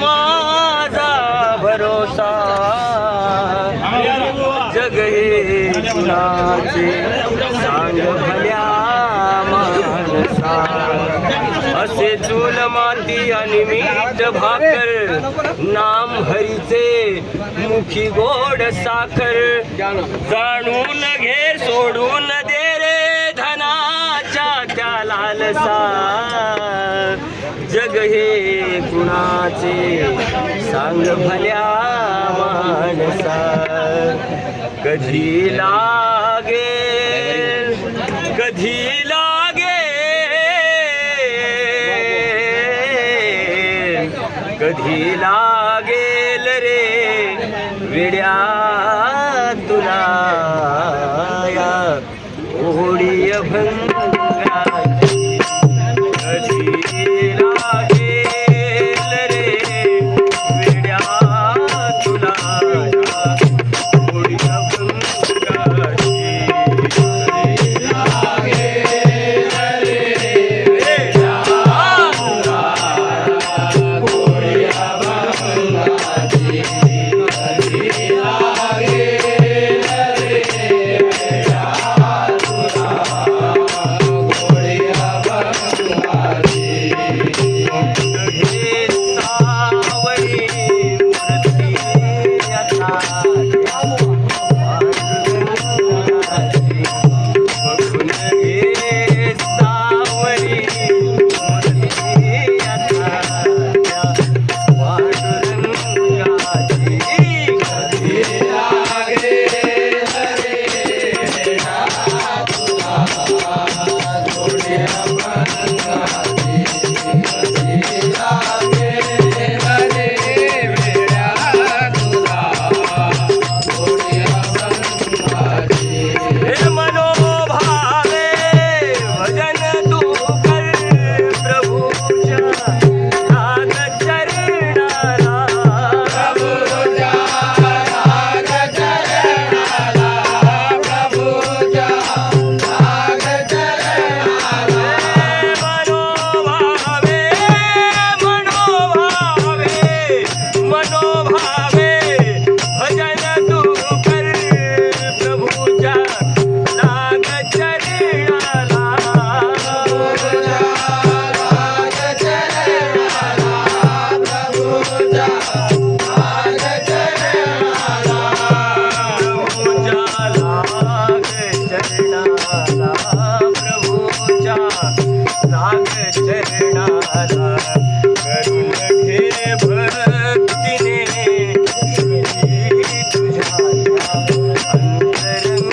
माझा भरोसा. जग हे कुणाचे सांग भल्या माणसा असे चूल माती आणि मीठ भाकर नाम हरीचे मुखी गोड साखर. जाणून घे सोडून दे रे धनाच्या त्या लालसा. जग हे कोणाचे सांग भल्या माणसा कधी लागे कधी लागे कधी लागेल रे विड्या चरणाला प्रभूच्या नाग चरणाला करून घे भक्तीने. तुझ्या अंतरंगाची